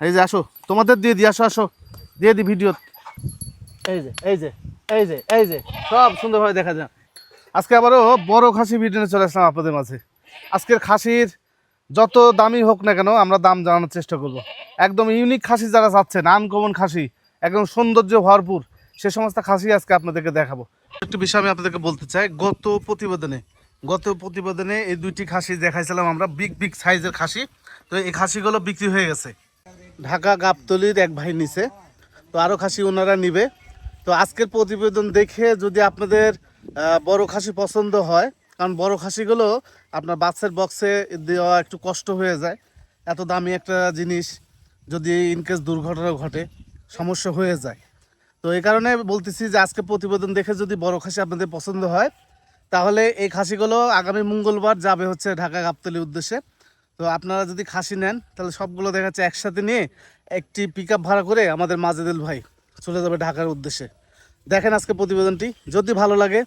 এই যে আসো, তোমাদের দিয়ে দিই আসো আসো। দিয়ে দিই ভিডিও এই যে এই যে এই যে এই যে, সব সুন্দরভাবে দেখা যায়। আজকে আবারও বড় খাসি ভিডিও নিয়ে চলে আসলাম আপনাদের মাঝে। আজকের খাসির যত দামি হোক না কেন, আমরা দাম জানানোর চেষ্টা করব। একদম ইউনিক খাসি যারা চাচ্ছেন আনকমন খাসি, একদম সৌন্দর্য ভরপুর, সে সমস্ত খাসি আজকে আপনাদেরকে দেখাবো। একটু বিষয় আমি আপনাদেরকে বলতে চাই, গত প্রতিবেদনে গত প্রতিবেদনে এই দুইটি খাসি দেখাইছিলাম আমরা বিগ বিগ সাইজের খাসি। তো এই খাসিগুলো বিক্রি হয়ে গেছে। ঢাকা গাবতলির এক ভাই নিছে। তো আরও খাসি ওনারা নিবে। তো আজকের প্রতিবেদন দেখে যদি আপনাদের বড় খাসি পছন্দ হয়, কারণ বড় খাসিগুলো আপনার বাচ্চার বক্সে দেওয়া একটু কষ্ট হয়ে যায়। এত দামি একটা জিনিস যদি ইনকেস দুর্ঘটনা ঘটে, সমস্যা হয়ে যায়। তো এই কারণে বলতেছি যে আজকে প্রতিবেদন দেখে যদি বড় খাসি আপনাদের পছন্দ হয়, তাহলে এই খাসিগুলো আগামী মঙ্গলবার যাবে হচ্ছে ঢাকা গাবতলির উদ্দেশ্যে। তো আপনারা যদি খাসি নেন তাহলে সবগুলো দেখা যাচ্ছে একসাথে নিয়ে একটি পিক ভাড়া করে আমাদের মাজেদুল ভাই চলে যাবে ঢাকার উদ্দেশ্যে। দেখেন আজকে প্রতিবেদনটি। যদি ভালো লাগে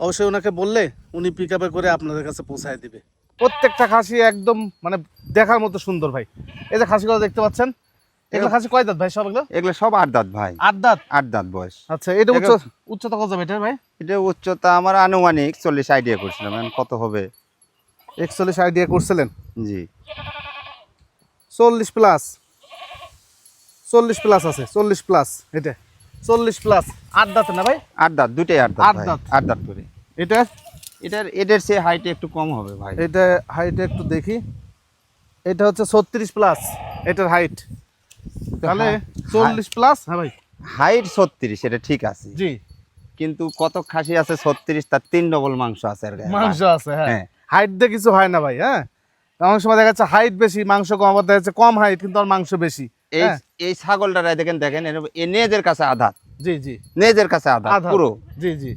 অবশ্যই ওনাকে বললে উনি পিক করে আপনাদের কাছে পৌঁছায় দিবে। প্রত্যেকটা খাসি একদম মানে দেখার মতো সুন্দর ভাই। এই যে খাসিগুলো দেখতে পাচ্ছেন এগুলো খাসি কয় দাঁত ভাই সবগুলো এগুলো? সব আট দাঁত ভাই। আট দাঁত? আট দাঁত বয়স। আচ্ছা এটা উচ্চ উচ্চতা কত যাবে এটার ভাই? এটা উচ্চতা আমার আনুমানিক চল্লিশ আইডিয়া করছিলাম কত হবে? একচল্লিশ আইডিয়া করছিলেন। জি। চল্লিশ প্লাস চল্লিশ প্লাস আছে চল্লিশ প্লাস এটা। চল্লিশ প্লাস আট দাঁতে না ভাই? আট দাঁত দুটাই আট দাঁত আট। দাঁত। আট দাঁত করে। এটা? এটার এদের সে হাইটে একটু কম হবে ভাই। এটা হাইট একটু দেখি। এটা হচ্ছে ছত্রিশ প্লাস এটার হাইট তাহলে হ্যাঁ, চল্লিশ প্লাস হ্যাঁ ভাই। হাইট ছত্রিশ এটা ঠিক আছে। জি। কিন্তু কত খাসি আছে ছত্রিশ তার তিন ডবল মাংস আছে আর। মাংস আছে হ্যাঁ। হ্যাঁ। হাইট দিয়ে কিছু হয় না ভাই হ্যাঁ। অনেক সময় দেখা যাচ্ছে হাইট বেশি মাংস কম আবার দেখা যাচ্ছে কম হাইট কিন্তু আর মাংস বেশি। এই হ্যাঁ? এই ছাগলটা দেখেন দেখেন এ নেজের কাছে আধাত জি জি। নেজের কাছে আধা পুরো। জি জি।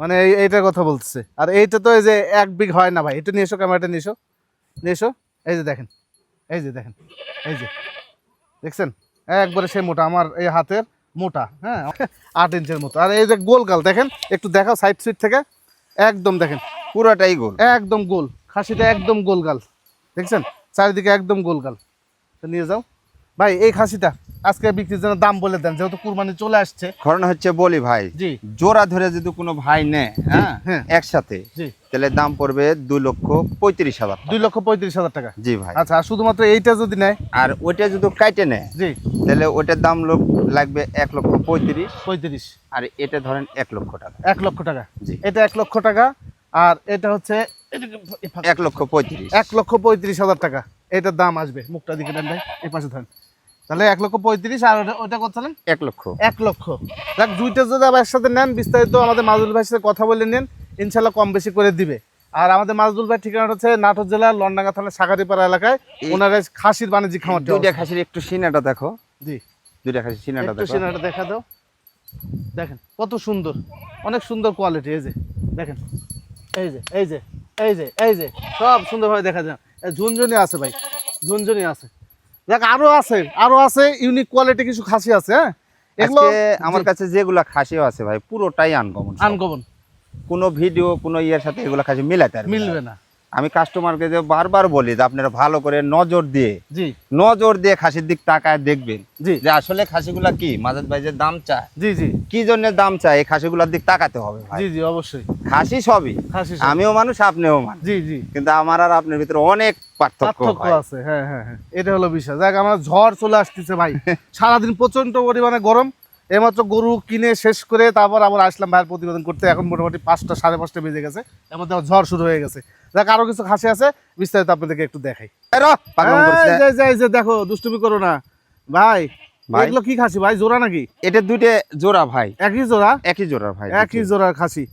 মানে এই এইটার কথা বলছে আর এইটা তো এই যে এক বিঘ হয় না ভাই। এটা নিয়ে এসো ক্যামেরাটা নিয়ে এসো নিয়ে এসো এই যে দেখেন। এই যে দেখেন। এই যে। দেখছেন? একবারে সে মোটা আমার এই হাতের মোটা হ্যাঁ? আট ইঞ্চের মতো। আর এই যে গোল গাল দেখেন? একটু দেখাও সাইড সুইড থেকে। একদম দেখেন। পুরোটাই গোল। একদম গোল। খাসিটা একদম গোল গাল। দেখছেন? চারিদিকে একদম গোলগাল তো নিয়ে যাও। ভাই এই খাসিটা আজকে বিক্রির জন্য দাম বলে দেন যেহেতু কুরবানি চলে আসছে। কারণ হচ্ছে বলি ভাই জোড়া ধরে যদি কোনো ভাই নেয় হ্যাঁ হ্যাঁ। একসাথে তাহলে দাম পড়বে দুই লক্ষ পঁয়ত্রিশ হাজার দুই লক্ষ পঁয়ত্রিশ হাজার টাকা। জি ভাই। আচ্ছা আর শুধুমাত্র এইটা যদি নেয়? আর ওইটা যদি কাইটে নেয় জি। তাহলে ওইটার দাম লোক- লাগবে এক লক্ষ পঁয়ত্রিশ। পঁয়ত্রিশ। আর এটা ধরেন এক লক্ষ টাকা। এক লক্ষ টাকা। জি। এটা এক লক্ষ টাকা আর এটা হচ্ছে এক লক্ষ পঁয়ত্রিশ। এক লক্ষ পঁয়ত্রিশ হাজার টাকা। এটার দাম আসবে। মুখটা দিকে দেন ভাই এই পাশে ধরেন। তাহলে এক লক্ষ পঁয়ত্রিশ আর ওটা- ওটা করছিলেন এক লক্ষ। এক লক্ষ। দেখ দুইটা যদি আবার একসাথে নেন বিস্তারিত আমাদের মাজুল ভাইয়ের সাথে কথা বলে নেন ইনশাল্লাহ কম বেশি করে দিবে। আর আমাদের মাজুল ভাই ঠিকানাটা হচ্ছে নাটোর জেলার লন্ডাঙ্গা থানার সাগারিপাড়া এলাকায়। ওনারা খাসির বাণিজ্যিক খামার দুইটা খাসির একটু সিনাটা দেখো। জি। দুইটা খাসির সিনাটা একটু দেখো। সিনাটা দেখা দাও। দেখেন কত সুন্দর। অনেক সুন্দর কোয়ালিটি এই যে। দেখেন। এই যে এই যে এই যে এই যে সব সুন্দরভাবে দেখা যায়। ঝুনঝুনি আছে ভাই ঝুনঝুনি আছে। দেখ আরও আছে আরও আছে ইউনিক কোয়ালিটি কিছু খাসি আছে হ্যাঁ? এগুলো আমার কাছে যেগুলা খাসিও আছে ভাই পুরোটাই আনকমন আনকমন কোনো ভিডিও কোনো ইয়ের সাথে এগুলা খাসি মিলাতে আর মিলবে না। আমি কাস্টমারকে যে বারবার বলি যে আপনারা ভালো করে নজর দিয়ে জি। নজর দিয়ে খাসির দিক তাকায় দেখবেন জি। যে আসলে খাসিগুলা কি? মাজাদ ভাই যে দাম চায়। জি জি। কি জন্য দাম চায়? এই খাসিগুলোর দিক তাকাতে হবে ভাই। জি জি অবশ্যই। খাসি সবই। খাসি আমিও মানুষ আপনিও মানুষ। জি জি। কিন্তু আমার আর আপনার ভিতরে অনেক পার্থক্য আছে হ্যাঁ হ্যাঁ হ্যাঁ। এটা হলো বিষয়। দেখ আমার ঝড় চলে আসতেছে ভাই। সারাদিন প্রচণ্ড পরিমাণে গরম। এইমাত্র গরু কিনে শেষ করে তারপর আবার আসলাম ভাইয়ের প্রতিবেদন করতে। এখন মোটামুটি পাঁচটা সাড়ে পাঁচটা বেজে গেছে। এর মধ্যে ঝড় শুরু হয়ে গেছে। দেখ আরও কিছু খাসি আছে বিস্তারিত আপনাদেরকে একটু দেখাই। এই র, পাগলাম করিস এই না। যে, যে, এই যে দেখো দুষ্টুমি করো না। ভাই। এগুলো কি খাসি ভাই জোড়া নাকি? এটা দুইটা জোড়া ভাই। একই জোড়া? একই জোড়া ভাই একই খাসি।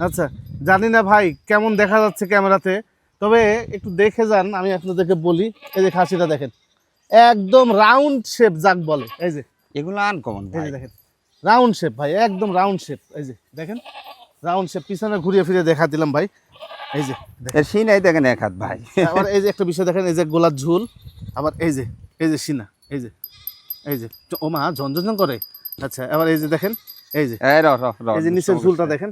আচ্ছা জানি না ভাই কেমন দেখা যাচ্ছে ক্যামেরাতে। তবে একটু দেখে যান আমি আপনাদেরকে বলি এই যে খাসিটা দেখেন। একদম রাউন্ড শেপ যাক বলে। এই যে। এগুলো আনকমন এই যে দেখেন। রাউন্ড শেপ ভাই একদম রাউন্ড শেপ এই যে দেখেন? রাউন্ড শেপ পিছনে ঘুরিয়ে ফিরে দেখা দিলাম ভাই। এই যে দেখেন। এর সিনাই দেখেন এক হাত ভাই। আবার এই যে একটা বিষয় দেখেন এই যে গোলার ঝুল আবার এই যে এই যে সিনা এই যে এই যে ও মা ঝনঝন করে। আচ্ছা আবার এই যে দেখেন এই যে এই যে নিচের ঝুলটা দেখেন।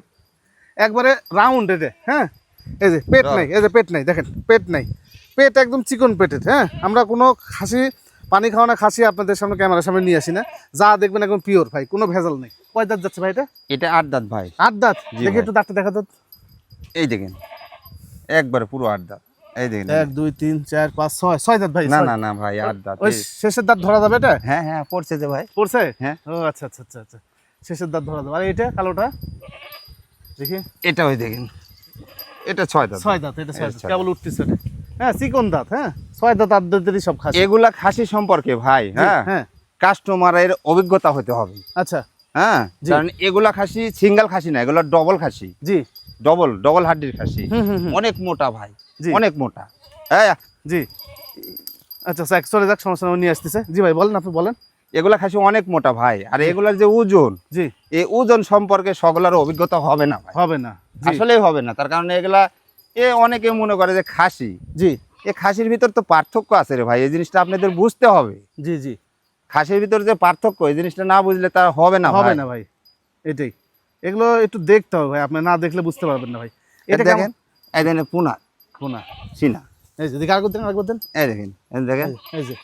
একবারে রাউন্ড এটা হ্যাঁ? এই যে পেট নাই এই যে পেট নাই দেখেন পেট নাই। পেট একদম চিকন পেটের হ্যাঁ? আমরা কোনো খাসি পানি খাওয়ানো খাসি আপনাদের সামনে ক্যামেরার সামনে নিয়ে আসি না। যা দেখবেন একদম পিওর ভাই কোনো ভেজাল নেই। কয় দাঁত যাচ্ছে ভাই এটা? এটা আট দাঁত ভাই। আট দাঁত? দেখি। একটু দাঁতটা দেখা দাঁত এই দেখেন। একবারে পুরো আট দাঁত। এই দেখেন। এক দুই তিন চার পাঁচ ছয় ছয় দাঁত ভাই না না না ভাই আট দাঁত। ওই শেষের দাঁত ধরা যাবে এটা? হ্যাঁ হ্যাঁ পড়ছে যে ভাই। পড়ছে? হ্যাঁ। ও আচ্ছা আচ্ছা আচ্ছা আচ্ছা। শেষের দাঁত ধরা যাবে। আর এটা কালোটা? দেখি। এটা ওই দেখেন। এটা ছয় দাঁত। ছয় দাঁত এটা ছয় দাঁত। কেবল উঠতেছে এটা। হ্যাঁ চিকন দাঁত হ্যাঁ? ছয় দাঁত আট দাঁতেরই সব খাসি। এগুলা খাসি সম্পর্কে ভাই হ্যাঁ? হ্যাঁ। কাস্টমারের অভিজ্ঞতা হতে হবে। আচ্ছা। হ্যাঁ? কারণ এগুলা খাসি সিঙ্গেল খাসি না এগুলো ডবল খাসি। জি। ডবল ডবল হাড্ডির খাসি। হুম হুম হুম। অনেক মোটা ভাই। অনেক মোটা। হ্যাঁ জি। আচ্ছা স্যার চলে যাক সমস্যা নিয়ে আসতেছে। জি ভাই বলেন আপনি বলেন। এগুলা খাসি অনেক মোটা ভাই আর এগুলার যে ওজন জি। এই ওজন সম্পর্কে সকলের অভিজ্ঞতা হবে না ভাই। হবে না। আসলেই হবে না তার কারণে এগুলা এ অনেকে মনে করে যে খাসি। জি। এ খাসির ভিতর তো পার্থক্য আছে রে ভাই এই জিনিসটা আপনাদের বুঝতে হবে। জি জি। খাসির ভিতর যে পার্থক্য এই জিনিসটা না বুঝলে তা হবে না হবে না ভাই এটাই। এগুলো একটু দেখতে হবে ভাই আপনি না দেখলে বুঝতে পারবেন না ভাই। এটা দেখেন এই দেখেন পুনা কোনা সিনা। এই যে দেখি আরেকবার দেন আরেকবার দেন এই দেখেন এই দেখেন। এই- এই যে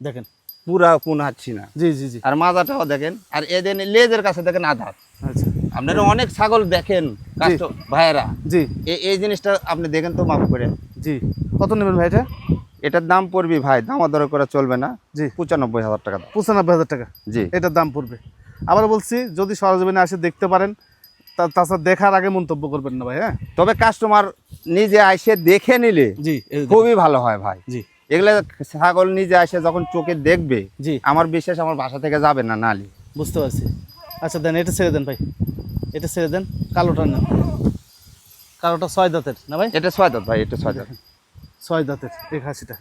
দেখেন। পুরা পুনা সিনা। জি জি জি। আর মাজাটাও দেখেন আর এদের লেজের কাছে দেখেন আধার। আচ্ছা। আপনারা অনেক ছাগল দেখেন ভাইয়েরা। জি। এই এই জিনিসটা আপনি দেখেন তো মাফ করে। জি। কত নেবেন ভাই এটা? এটার দাম পড়বি ভাই দামাদর করে চলবে না। জি। পঁচানব্বই হাজার টাকা দাম। পঁচানব্বই হাজার টাকা? জি। এটার দাম পড়বে? আবার বলছি যদি সরজমিনে আসে দেখতে পারেন। তাছাড়া দেখার আগে মন্তব্য করবেন না ভাই হ্যাঁ? তবে কাস্টমার নিজে আসে দেখে নিলে জি। খুবই ভালো হয় ভাই। জি। এগুলা ছাগল নিজে আসে যখন চোখে দেখবে জি। আমার বিশ্বাস আমার বাসা থেকে যাবে না নালি। বুঝতে পারছি। আচ্ছা দেন এটা ছেড়ে দেন ভাই। এটা ছেড়ে দেন কালোটা নেন। কালোটা ছয় দাঁতের না ভাই? এটা ছয় দাঁত ভাই এটা ছয় দাঁত। ছয় দাঁতের এই খাসিটা।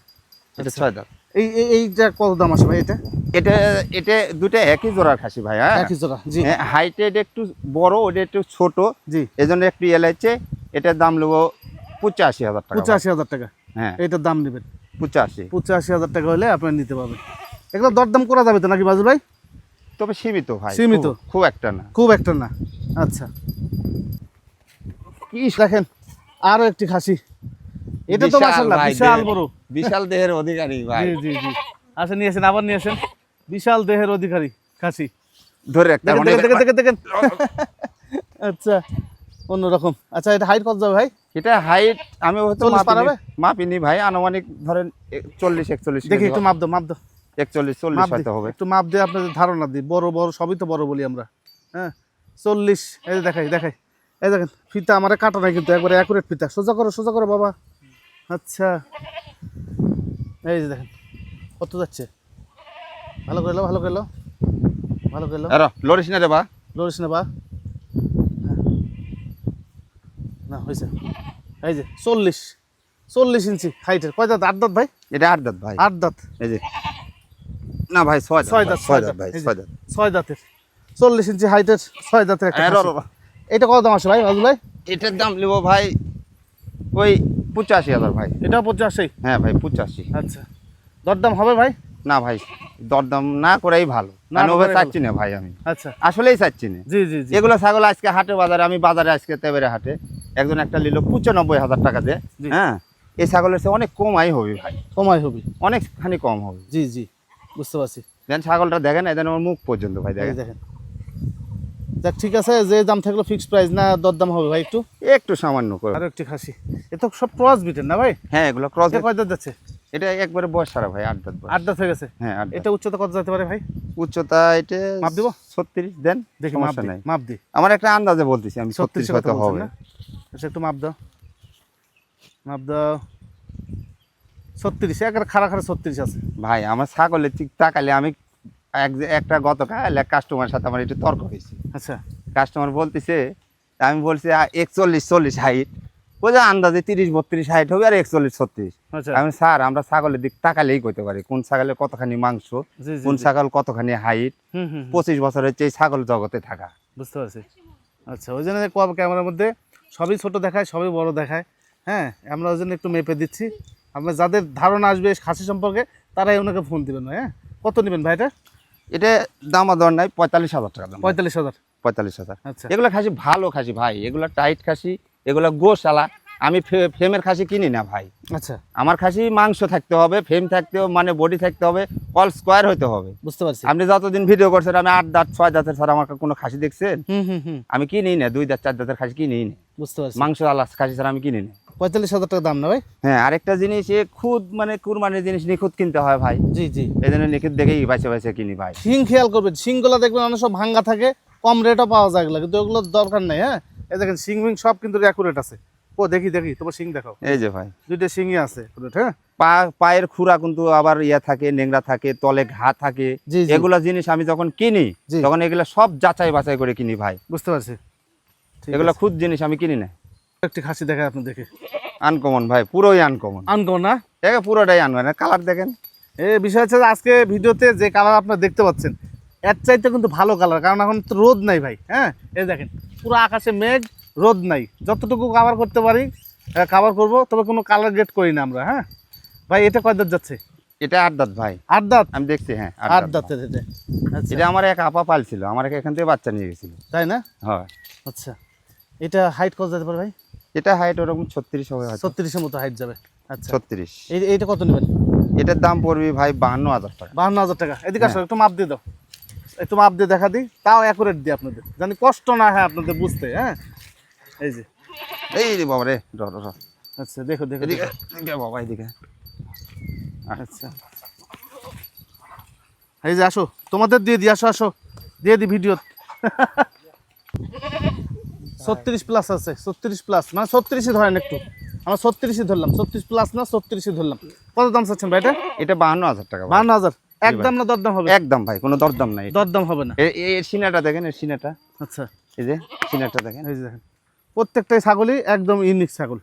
এটা ছয় দাঁত। এই এই- এইটা কত দাম আসে ভাই এটা? এটা এটা দুটো একই জোড়ার খাসি ভাই হ্যাঁ? একই জোড়া জি। হাইটে এটা একটু বড় ওটা একটু ছোট। জি। এই জন্য একটু এলাইছে এটার দাম নেব পঁচাশি হাজার টাকা। পঁচাশি হাজার টাকা। হ্যাঁ। এইটার দাম নেবেন। পঁচাশি। পঁচাশি হাজার টাকা হলে আপনার নিতে পারবেন। এগুলো দরদাম করা যাবে তো নাকি বাজু ভাই? তবে সীমিত ভাই সীমিত। খুব- একটা না। খুব একটা না। আচ্ছা। কি দেখেন আরও একটি খাসি। এটা তো বিশাল বড়। বিশাল দেহের অধিকারী ভাই। জি জি জি। আসেন নিয়ে আসেন আবার নিয়ে আসেন। বিশাল দেহের অধিকারী খাসি। ধরে একটা দেখেন দেখেন দেখেন দেখেন আচ্ছা অন্যরকম। আচ্ছা এটা হাইট কত যাবে ভাই? এটা হাইট আমি হয়তো 40 মাপিনি-? ভাই আনুমানিক ধরেন চল্লিশ একচল্লিশ দেখি একটু মাপ দাও মাপ দাও। একচল্লিশ চল্লিশ হয়তো হবে। একটু মাপ দিয়ে আপনাদের ধারণা দিই। বড় বড় সবই তো বড় বলি আমরা। হ্যাঁ চল্লিশ এই যে দেখাই দেখাই। এই দেখেন ফিতা আমার কাটা নাই কিন্তু একবারে অ্যাকুরেট ফিতা। সোজা করো সোজা করো বাবা। আচ্ছা এই যে দেখেন কত যাচ্ছে? ভালো করে লো ভালো করে লো। ভালো করে লো। এর লড়িস না রে বা লড়িস না বা। না হয়েছে এই যে চল্লিশ। চল্লিশ ইঞ্চি হাইটের কয় দাঁত? আট দাঁত ভাই? এটা আট দাঁত ভাই। আট দাঁত। এই যে। না ভাই ছয় ছয় দাঁত ছয় দাঁত ভাই ছয় দাঁত। ছয় দাঁতের। চল্লিশ ইঞ্চি হাইটের ছয় দাঁতের একটা। এটা কত দাম আছে ভাই বাজু ভাই? এটার দাম নেব ভাই ওই পঁচাশি হাজার ভাই। এটা পঞ্চাশই হ্যাঁ ভাই পঁচাশি। আচ্ছা। দরদাম হবে ভাই? না ভাই দরদাম না করাই ভালো। না ওভাবে চাচ্ছি না ভাই আমি। আচ্ছা। আসলেই চাচ্ছি না। জি জি এগুলো ছাগল আজকে হাটে বাজারে আমি বাজারে আজকে তেবেরে হাটে একজন একটা নিল পঁচানব্বই হাজার টাকা দিয়ে হ্যাঁ? এই ছাগলের চেয়ে অনেক কমাই হবে ভাই। সময় হবে। অনেকখানি কম হবে। জি জি বুঝতে পারছি। দেন ছাগলটা দেখেন এদের আমার মুখ পর্যন্ত ভাই দেখেন। দেখেন। যাক ঠিক আছে যে দাম থাকল ফিক্সড প্রাইস না দরদাম হবে ভাই একটু? একটু সামান্য করে। আরও একটি খাসি। এ তো সব ক্রস বিটের না ভাই? হ্যাঁ এগুলো ক্রস কয় দাঁত যাচ্ছে? এটা একবারে বয়স সারা ভাই আট দাঁত আট দাঁত হয়ে গেছে? হ্যাঁ এটা উচ্চতা কত যেতে পারে ভাই? উচ্চতা এটা মাপ দিব? ছত্রিশ দেন দেখি সমস্যা নাই। মাপ দি। আমার একটা আন্দাজে বলতেছি আমি ছত্রিশ কথা হবে। আচ্ছা একটু মাপ দাও। মাপ দাও। ছত্রিশ একের খারা খারা ছত্রিশ আছে। ভাই আমার ছাগলের ঠিক তাকালে আমি এক- একটা গতকাল এক কাস্টমারের সাথে আমার একটু তর্ক হয়েছে। আচ্ছা। কাস্টমার বলতেছে আমি বলছি একচল্লিশ চল্লিশ হাইট ও যে আন্দাজে তিরিশ বত্রিশ হাইট হবে আর একচল্লিশ ছত্রিশ। আচ্ছা। আমি স্যার আমরা ছাগলের দিক তাকালেই করতে পারি কোন ছাগলের কতখানি মাংস কোন ছাগল কতখানি হাইট হুম হুম হুম। পঁচিশ বছরের চেয়ে ছাগল জগতে থাকা। বুঝতে পারছি। আচ্ছা ওই জন্য ক্যামেরার মধ্যে সবই ছোট দেখায় সবই বড় দেখায়। হ্যাঁ আমরা ওই জন্য একটু মেপে দিচ্ছি। আপনার যাদের ধারণা আসবে খাসি সম্পর্কে তারাই ওনাকে ফোন দিবেন হ্যাঁ? কত নেবেন ভাই এটা? এটা দামা দর নাই পঁয়তাল্লিশ হাজার টাকা দাম। পঁয়তাল্লিশ হাজার। পঁয়তাল্লিশ হাজার। আচ্ছা। এগুলো খাসি ভালো খাসি ভাই এগুলো টাইট খাসি এগুলো গোশালা আমি ফে- ফেমের খাসি কিনি না ভাই। আচ্ছা। আমার খাসি মাংস থাকতে হবে ফেম থাকতে হবে মানে বডি থাকতে হবে অল স্কোয়ার হতে হবে। বুঝতে পারছি। আপনি যতদিন ভিডিও করছেন আমি আট দাঁত ছয় দাঁতের ছাড়া আমার কোনো খাসি দেখছেন? হুম হুম হুম। আমি কিনি না দুই দাঁত চার দাঁতের খাসি কিনি না। বুঝতে পারছি। মাংস আলাদা খাসি ছাড়া আমি কিনি না। পঁয়তাল্লিশ হাজার টাকা দাম না ভাই? হ্যাঁ আরেকটা জিনিস এ খুদ মানে কুরবানির জিনিস নিখুঁত কিনতে হয় ভাই। জি জি। এই জন্য নিখুঁত দেখেই বাঁচে বাঁচে কিনি ভাই। শিং খেয়াল করবেন শিংগুলো দেখবেন অনেক সব ভাঙ্গা থাকে কম রেটও পাওয়া যায় কিন্তু ওগুলোর দরকার নেই হ্যাঁ? এই দেখেন শিং মিং সব কিন্তু অ্যাকুরেট আছে। ও দেখি দেখি তোমার শিং দেখাও। এই যে ভাই। দুইটা শিংই আছে হ্যাঁ? পা পায়ের খুরা কিন্তু আবার ইয়া থাকে নেংরা থাকে তলে ঘা থাকে। এগুলা জিনিস আমি যখন কিনি। তখন এগুলা সব যাচাই বাছাই করে কিনি ভাই। বুঝতে পারছি। এগুলা। খুদ জিনিস আমি কিনি না একটি খাসি দেখায় আপনি দেখে আনকমন ভাই পুরোই আনকমন আনকমন না? দেখে পুরোটাই আনকমন কালার দেখেন। এ বিষয় হচ্ছে আজকে ভিডিওতে যে কালার আপনারা দেখতে পাচ্ছেন এর চাইতে কিন্তু ভালো কালার কারণ এখন তো রোদ নাই ভাই হ্যাঁ? এই দেখেন পুরো আকাশে মেঘ রোদ নাই। যতটুকু কাভার করতে পারি কাভার করব তবে কোনো কালার গেট করি না আমরা হ্যাঁ? ভাই এটা কয় দাঁত যাচ্ছে? এটা আট দাঁত ভাই। আট দাঁত? আমি দেখছি হ্যাঁ আট আট দাঁত দাঁতের এটা আচ্ছা। এটা আমার এক আপা পালছিল আমার এক এখান থেকে বাচ্চা নিয়ে গেছিল। তাই না? হ্যাঁ। আচ্ছা এটা হাইট কত যেতে পারে ভাই? এটা হাইট ওরকম ছত্রিশ হবে ছত্রিশের মতো হাইট যাবে আচ্ছা। ছত্রিশ। এই এইটা কত নেবেন? এটার দাম পড়বে ভাই বাহান্ন হাজার টাকা। বাহান্ন হাজার টাকা। এদিকে আসো একটু মাপ দিয়ে দাও। একটু মাপ দিয়ে দেখা দিই। তাও অ্যাকুরেট দিই আপনাদের। জানি কষ্ট না হয় আপনাদের বুঝতে হ্যাঁ? এই যে। এই রে বাবা রে। আচ্ছা দেখো দেখো বাবা এদিকে। আচ্ছা। এই যে আসো। তোমাদের দিয়ে দিই আসো আসো। দিয়ে দিই ভিডিও ছত্রিশ প্লাস আছে ছত্রিশ প্লাস মানে ছত্রিশই ধরেন একটু। আমরা ছত্রিশই ধরলাম ছত্রিশ প্লাস না ছত্রিশই ধরলাম। কত দাম চাচ্ছেন ভাই এটা? এটা বাহান্ন হাজার টাকা। বান্ন হাজার। একদম না দরদাম হবে? একদম ভাই কোনো দরদাম নাই। দরদাম হবে না? এ- এ- এর সিনাটা দেখেন এর সিনাটা। আচ্ছা। এই যে সিনাটা দেখেন। এই যে দেখেন। প্রত্যেকটাই ছাগলই একদম ইউনিক ছাগল।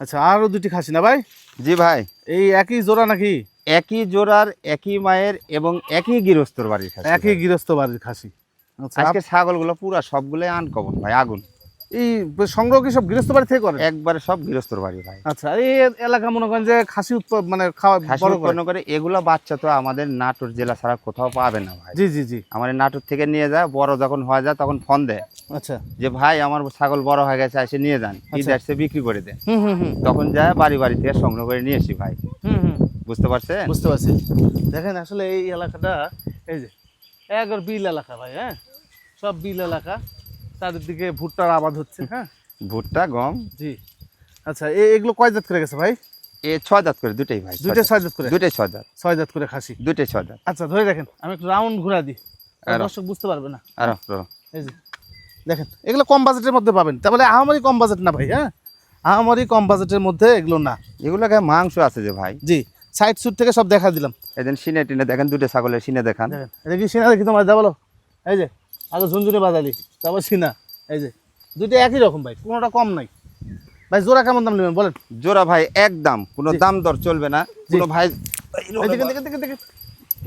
আচ্ছা আরও দুটি খাসি না ভাই? জি ভাই। এই একই জোড়া নাকি? একই জোড়ার একই মায়ের এবং একই গৃহস্থর বাড়ির খাসি একই গৃহস্থ বাড়ির খাসি। আচ্ছা আজকে ছাগলগুলো পুরা সবগুলোই আনকমন ভাই আগুন। এই সংগ্রহ কি সব গৃহস্থ বাড়ি থেকে করেন? একবারে সব গৃহস্থর বাড়ি ভাই। আচ্ছা এই এলাকা মনে করেন যে খাসি উৎপাদ মানে খাওয়া খাসি বড় করে? উৎপন্ন করে এগুলো বাচ্চা তো আমাদের নাটোর জেলা ছাড়া কোথাও পাবে না ভাই। জি জি জি। আমার নাটোর থেকে নিয়ে যায় বড় যখন হয়ে যায় তখন ফোন দেয়। আচ্ছা। যে ভাই আমার ছাগল বড় হয়ে গেছে এসে নিয়ে যান। ঈদ আচ্ছা। আসছে বিক্রি করে দেন তখন যায় বাড়ি বাড়ি থেকে সংগ্রহ করে নিয়ে আসি ভাই। হুম হুম। বুঝতে পারছেন? বুঝতে পারছি। দেখেন আসলে এই এলাকাটা এই যে একবার বিল এলাকা ভাই হ্যাঁ? সব বিল এলাকা। চারিদিকে ভুট্টার আবাদ হচ্ছে হ্যাঁ? ভুট্টা গম। জি। আচ্ছা এ- এগুলো কয় জাত করে গেছে ভাই? এ ছয় দাঁত করে দুটাই ভাই ছয় দাঁত। ছয় জাত করে? দুটাই ছয় দাঁত ছয় জাত করে খাসি? দুটাই ছয় দাঁত আচ্ছা ধরে দেখেন আমি একটু রাউন্ড ঘুরা দিই। দর্শক বুঝতে পারবে না। আর এই যে দেখেন এগুলো কম বাজেটের মধ্যে পাবেন। তাহলে আমারই কম বাজেট না ভাই হ্যাঁ? আমারই কম বাজেটের মধ্যে এগুলো না। এগুলো মাংস আছে যে ভাই। জি সাইড সুট থেকে সব দেখা দিলাম। এই এদিন সিনে টিনে দেখেন দুটো ছাগলের সিনে দেখান। দেখেন এটা কি সিনা দেখি তোমার? দা বলো। এই যে আগে ঝুনঝুনি বাজালি তারপর সিনা এই যে। দুটো একই রকম ভাই কোনোটা কম নাই। ভাই জোড়া কেমন দাম নেবেন বলেন? জোড়া ভাই একদম কোনো। দাম দর চলবে না কোনো ভাই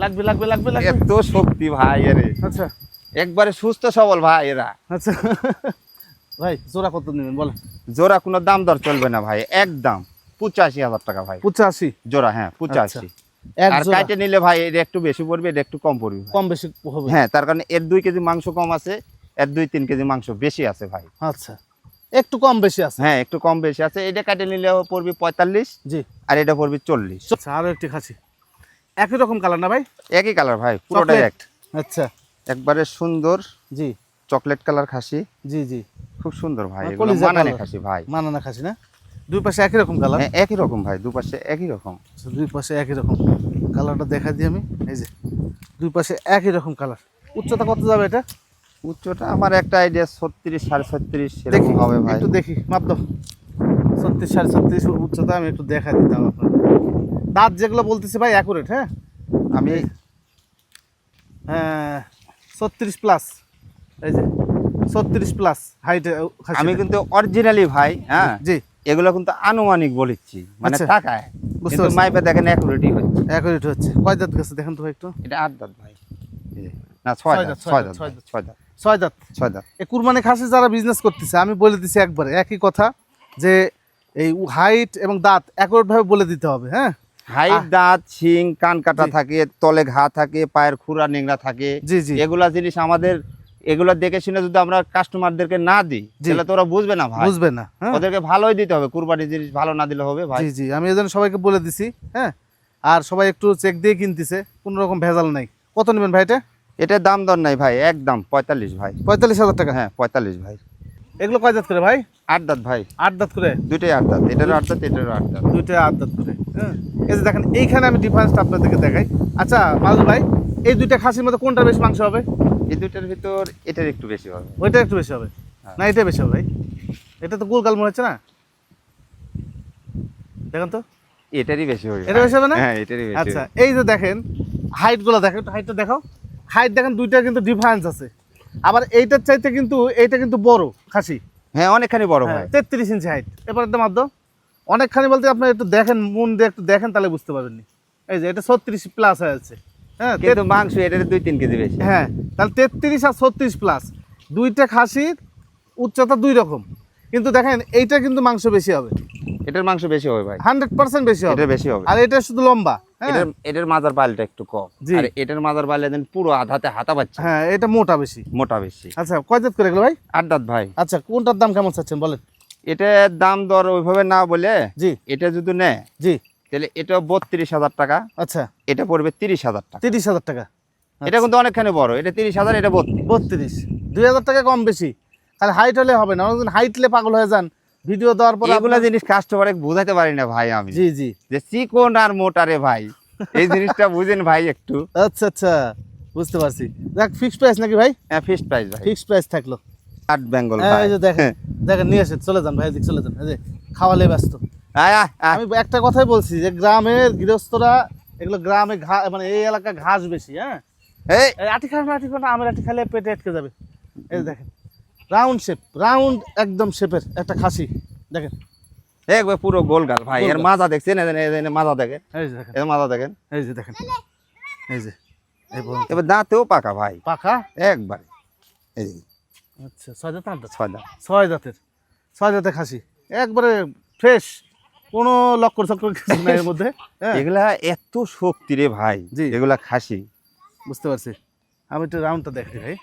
লাগবে লাগবে লাগবে লাগবে। এত শক্তি ভাই এরে। আচ্ছা। একবারে সুস্থ সবল ভাই এরা। আচ্ছা। ভাই জোড়া কত নেবেন বলেন? জোড়া কোনো দাম দর চলবে না ভাই একদম পঁচাশি হাজার টাকা ভাই। পঁচাশি? জোড়া হ্যাঁ পঁচাশি। আচ্ছা। আর জোড়া। নিলে ভাই এটা একটু বেশি পড়বে এটা একটু কম পড়বে কম বেশি হবে। হ্যাঁ তার কারণে এর দুই কেজি মাংস কম আছে এর দুই তিন কেজি মাংস বেশি আছে ভাই। আচ্ছা একটু কম বেশি আছে। হ্যাঁ একটু কম বেশি আছে। এটা কাটে নিলে পড়বে পঁয়তাল্লিশ জি। আর এটা পড়বে চল্লিশ। আরও একটি খাসি। একই রকম কালার না ভাই? একই কালার ভাই পুরোটাই এক। আচ্ছা। একবারে সুন্দর জি। চকলেট কালার খাসি। জি জি। খুব সুন্দর ভাই মানে মানানি। খাসি ভাই। মানানা খাসি না? দুই পাশে একই রকম কালার হ্যাঁ একই রকম ভাই দুপাশে একই রকম। আচ্ছা, দুই পাশে একই রকম কালারটা দেখা দিই আমি। এই যে দুই পাশে একই রকম কালার উচ্চতা কত যাবে এটা? উচ্চটা আমার একটা আইডিয়া ছত্রিশ সাড়ে ছত্রিশ এরকম হবে ভাই। একটু দেখি মাপ দাও। ছত্রিশ সাড়ে ছত্রিশ উচ্চতা আমি একটু দেখা দিতাম আপনার দাঁত যেগুলো বলতেছি ভাই অ্যাকুরেট হ্যাঁ? আমি হ্যাঁ ছত্রিশ প্লাস এই যে ছত্রিশ প্লাস হাইট আমি কিন্তু অরিজিনালি ভাই হ্যাঁ? জি। এগুলো কিন্তু আনুমানিক বলেছি মানে আচ্ছা। টাকায় বুঝতে কিন্তু পারছি। মাইপে দেখেন অ্যাকুরেটই হচ্ছে। অ্যাকুরেট হচ্ছে। কয় দাঁত গেছে দেখেন তো ভাই একটু? এটা আট দাঁত ভাই। না ছয় দাঁত ছয় দাঁত ছয় দাঁত ছয় দাঁত ছয় দাঁত এই কুরবানি খাসি যারা বিজনেস করতেছে আমি বলে দিচ্ছি একবারে একই কথা যে এই হাইট এবং দাঁত অ্যাকুরেট ভাবে বলে দিতে হবে হ্যাঁ? হাইট দাঁত শিং কান কাটা থাকে তলে ঘা থাকে পায়ের খুরা নেংরা থাকে জি জি। এগুলা জিনিস আমাদের এগুলো দেখে শুনে যদি আমরা কাস্টমারদেরকে না দিই। তাহলে তো ওরা বুঝবে না ভাই। বুঝবেন না হ্যাঁ। ওদেরকে ভালোই দিতে হবে কুরবানি জিনিস ভালো না দিলে হবে ভাই। জি জি আমি এজন্য সবাইকে বলে দিছি হ্যাঁ। আর সবাই একটু চেক দিয়ে কিনতেছে কোনো রকম ভেজাল নাই। কত নেবেন ভাই এটা? এটার দাম দর নাই ভাই একদম পঁয়তাল্লিশ ভাই। পঁয়তাল্লিশ হাজার টাকা? হ্যাঁ পঁয়তাল্লিশ ভাই। এগুলো কয় দাঁত করে ভাই? আট দাঁত ভাই। আট দাঁত করে? দুইটাই আট দাঁত এটারও আট দাঁত এটারও আট দাঁত। দুইটাই আট দাঁত করে হ্যাঁ। এই যে দেখেন এইখানে আমি ডিফারেন্সটা আপনাদেরকে দেখাই। আচ্ছা মাজু ভাই এই দুইটা খাসির মধ্যে কোনটা বেশি মাংস হবে? এই দুইটার ভিতর এটার একটু বেশি হবে। ওইটা একটু বেশি হবে। হ্যাঁ। না এটা বেশি হবে ভাই। এটা তো মনে হচ্ছে না? দেখেন তো। এটারই বেশি হবে। এটা বেশি হবে না? হ্যাঁ এটারই বেশি আচ্ছা এই যে দেখেন হাইটগুলো দেখেন হাইটটা দেখাও। হাইট দেখেন দুইটা কিন্তু ডিফারেন্স আছে। আবার এইটার চাইতে কিন্তু এইটা কিন্তু বড় খাসি। হ্যাঁ অনেকখানি বড় ভাই তেত্রিশ ইঞ্চি হাইট এবার একদম মাধ্য অনেকখানি বলতে আপনি একটু দেখেন মন দিয়ে একটু দেখেন তাহলে বুঝতে পারবেন এই যে এটা ছত্রিশ প্লাস হয়ে আছে হ্যাঁ কিন্তু মাংস দুই তিন কেজি বেশি। হ্যাঁ তাহলে তেত্রিশ আর ছত্রিশ প্লাস দুইটা খাসির উচ্চতা দুই রকম। কিন্তু দেখেন এইটা কিন্তু মাংস বেশি হবে। এটার মাংস বেশি হবে ভাই। হান্ড্রেড পার্সেন্ট বেশি হবে। এটার বেশি হবে। আর এটা শুধু লম্বা হ্যাঁ। এটার এটার মাজার একটু কম। আর এটার মাজার দেন পুরো আধাতে হাতা পাচ্ছে হ্যাঁ এটা মোটা বেশি। মোটা বেশি। আচ্ছা কয় করে এগুলো ভাই? আট দাঁত ভাই। আচ্ছা কোনটার দাম কেমন চাচ্ছেন বলেন। এটার দাম দর ওইভাবে না বলে জি। এটা যদি নেয় জি। তাহলে এটা বত্রিশ হাজার টাকা। আচ্ছা। এটা পড়বে তিরিশ হাজার টাকা। তিরিশ হাজার টাকা। এটা কিন্তু অনেকখানি বড়। এটা তিরিশ হাজার এটা বত্রিশ। বত্রিশ। দুই হাজার টাকা কম বেশি। খালি হাইট হলে হবে না। অনেকদিন হাইটলে পাগল হয়ে যান। ভিডিও দেওয়ার পর এগুলা জিনিস কাস্টমারে বুঝাতে পারি না ভাই আমি। জি জি। যে চিকন আর মোটারে ভাই। এই জিনিসটা বুঝেন ভাই একটু। আচ্ছা আচ্ছা। বুঝতে পারছি। দেখ ফিক্স প্রাইস নাকি ভাই? হ্যাঁ ফিক্সড প্রাইস ভাই। ফিক্স প্রাইস থাকল। আট বেঙ্গল হ্যাঁ, ভাই। এই যে দেখেন। দেখেন নিয়ে আসেন। চলে যান ভাই চলে যান। এই যে খাওয়ালে ব্যস্ত। আমি একটা কথাই বলছি যে গ্রামের গৃহস্থরা এগুলো গ্রামে ঘা মানে এই এলাকা ঘাস বেশি হ্যাঁ? এই। এই আটি খান আটি খান আমের আটি খেলে পেটে আটকে যাবে। এই দেখেন রাউন্ড শেপ রাউন্ড একদম শেপের একটা খাসি দেখেন। একবার পুরো গোল গাল ভাই এর মাজা দেখছেন? মাজা দেখেন। এই যে দেখেন। এর মাজা দেখেন। এই যে দেখেন। এই যে এবার দাঁতেও পাকা ভাই। পাকা? একবারে। এই যে, আচ্ছা ছয় দাঁত আট ছয় দাঁত। ছয় দাঁতের। ছয় দাঁতের খাসি। একবারে ফ্রেশ কোনো লক্কর চক্কর কিছু নাই এর মধ্যে হ্যাঁ। এগুলা এত শক্তি রে ভাই। এগুলা খাসি। বুঝতে পারছি। আমি একটু রাউন্ডটা দেখি ভাই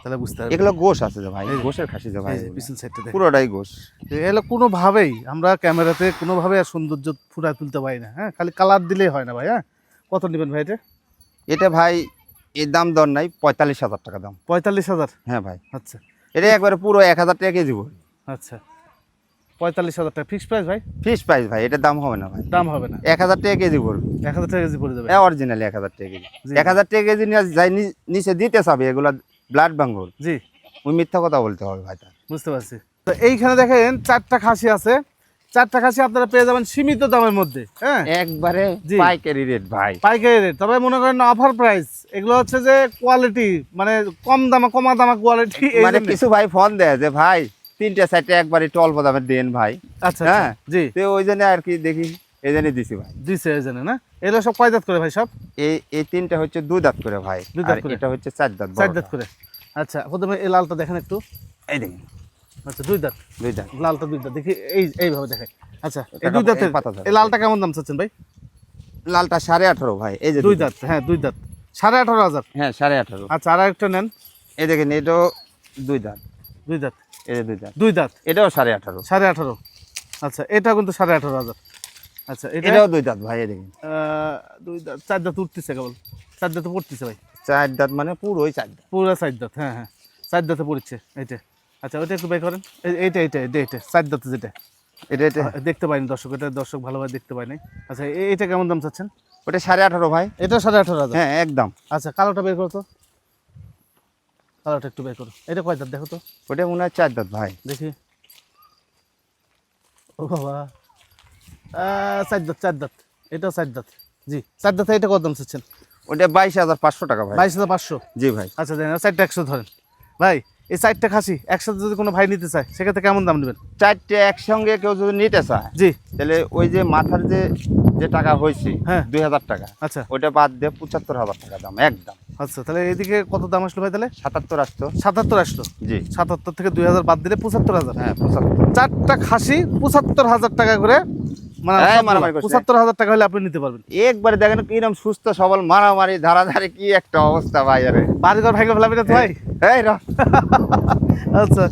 তাহলে বুঝতে পারবি এগুলো গোশ আছে যে ভাই গোশের খাসি যে ভাই পিছন সাইডটা দেখি পুরোটাই গোশ। এগুলো কোনোভাবেই আমরা ক্যামেরাতে কোনোভাবে সৌন্দর্য ফুটায় তুলতে পারি না হ্যাঁ। খালি কালার দিলেই হয় না ভাই হ্যাঁ। কত নেবেন ভাই এটা? এটা ভাই এর দাম দর নাই পঁয়তাল্লিশ হাজার টাকা দাম। পঁয়তাল্লিশ হাজার? হ্যাঁ ভাই। আচ্ছা। এটা একবারে পুরো এক হাজার টাকা কেজি আচ্ছা। পঁয়তাল্লিশ হাজার টাকা। ফিক্স প্রাইস ভাই? ফিক্স প্রাইস ভাই এটার দাম হবে না ভাই। দাম হবে না। এক হাজার টাকা কেজি পড়বে। এক হাজার টাকা কেজি পড়ে যাবে। অরিজিনালি এক হাজার টাকা কেজি। এক হাজার টাকা কেজি নিয়ে যাই নিচে দিতে চাবে এগুলা ব্লাড বেঙ্গল জি। ওই মিথ্যা কথা বলতে হবে ভাই। বুঝতে পারছি। তো এইখানে দেখেন চারটা খাসি আছে। চারটা খাসি আপনারা পেয়ে যাবেন সীমিত দামের মধ্যে হ্যাঁ? একবারে। পাইকারি রেট ভাই। পাইকারি রেট তবে মনে করেন অফার প্রাইস এগুলো হচ্ছে যে কোয়ালিটি মানে কম দামা কমা দামা কোয়ালিটি মানে কিছু ভাই ফোন দেয় যে ভাই তিনটে চারটে একবারে একটু অল্প দামের দেন ভাই। আচ্ছা হ্যাঁ। হ্যাঁ? জি। তো ওই জন্য আর কি দেখি এই জন্যই দিছি ভাই। দিছে এই জন্য না? এগুলো সব কয় দাঁত করে ভাই সব? এই এই তিনটা হচ্ছে দুই দাঁত করে ভাই দুই দাঁত করে। এটা হচ্ছে চার দাঁত চার দাঁত করে? আচ্ছা প্রথমে এই লালটা দেখেন একটু। এই দেখেন। আচ্ছা দুই দাঁত? দুই দাঁত। লালটা দুই দাঁত। দেখি এই এইভাবে দেখে। আচ্ছা এই দুই দাঁতের পাতা এই লালটা কেমন দাম চাচ্ছেন ভাই? লালটা সাড়ে আঠারো ভাই এই যে দুই দাঁত হ্যাঁ দুই দাঁত। সাড়ে আঠারো হাজার? হ্যাঁ সাড়ে আঠারো। আচ্ছা আর একটা নেন। এই দেখেন এটাও দুই দাঁত। দুই দাঁত। এই দুই দাঁত। দুই দাঁত? এটাও সাড়ে আঠারো। সাড়ে আঠারো? আচ্ছা এটা কিন্তু সাড়ে আঠারো হাজার। আচ্ছা এটাও দুই দাঁত ভাই দেখেন। দুই দাঁত চার দাঁত উঠতেছে কেবল? চার দাঁতে পড়তেছে ভাই? চার দাঁত মানে পুরোই চার দাঁত। পুরো চার দাঁত হ্যাঁ হ্যাঁ। চার দাঁতে পড়ছে এইটা। আচ্ছা ওইটা একটু বের করেন। এই- এইটা এইটা এইটা এইটা চার দাঁতে যেটা। এটা এটা। দেখতে পাইনি দর্শক এটা দর্শক ভালোভাবে দেখতে পাইনি আচ্ছা এ- এইটা কেমন দাম চাচ্ছেন? ওটা সাড়ে আঠারো ভাই। এটা সাড়ে আঠারো হাজার? হ্যাঁ একদম। আচ্ছা কালোটা বের করো তো কালোটা একটু বের করো। এটা কয় দাঁত দেখো তো? ওটা মনে হয় চার দাঁত ভাই। দেখি। ও বাবা। চার দাঁত চার দাঁত। এটাও চার দাঁত। জি চার দাঁত এটা কত দাম চাচ্ছেন? ওটা বাইশ হাজার পাঁচশো টাকা ভাই। বাইশ হাজার পাঁচশো? জি ভাই। আচ্ছা দেন চারটা একশো ধরেন। ভাই এই চারটা খাসি একসাথে যদি কোনো ভাই নিতে চায় সেক্ষেত্রে কেমন দাম নেবেন? চারটে একসঙ্গে কেউ যদি নিতে চায় জি। তাহলে ওই যে মাথার যে যে টাকা হয়েছে হ্যাঁ। দুই হাজার টাকা আচ্ছা। ওইটা বাদ দিয়ে পঁচাত্তর হাজার টাকা দাম একদম। আচ্ছা তাহলে এদিকে কত দাম আসলো ভাই তাহলে? সাতাত্তর আসতো। সাতাত্তর আসলো? জি। সাতাত্তর থেকে দুই হাজার বাদ দিলে পঁচাত্তর হাজার। হ্যাঁ পঁচাত্তর। চারটা খাসি পঁচাত্তর হাজার টাকা করে মানে হ্যাঁ, পঁচাত্তর হাজার টাকা হলে আপনি নিতে পারবেন। একবারে দেখেন কিরম সুস্থ সবল মারামারি ধারাধারি কি একটা অবস্থা ভাই আরে। বাড়িঘর ভেঙে ফেলাবি না ভাই? এই আচ্ছা।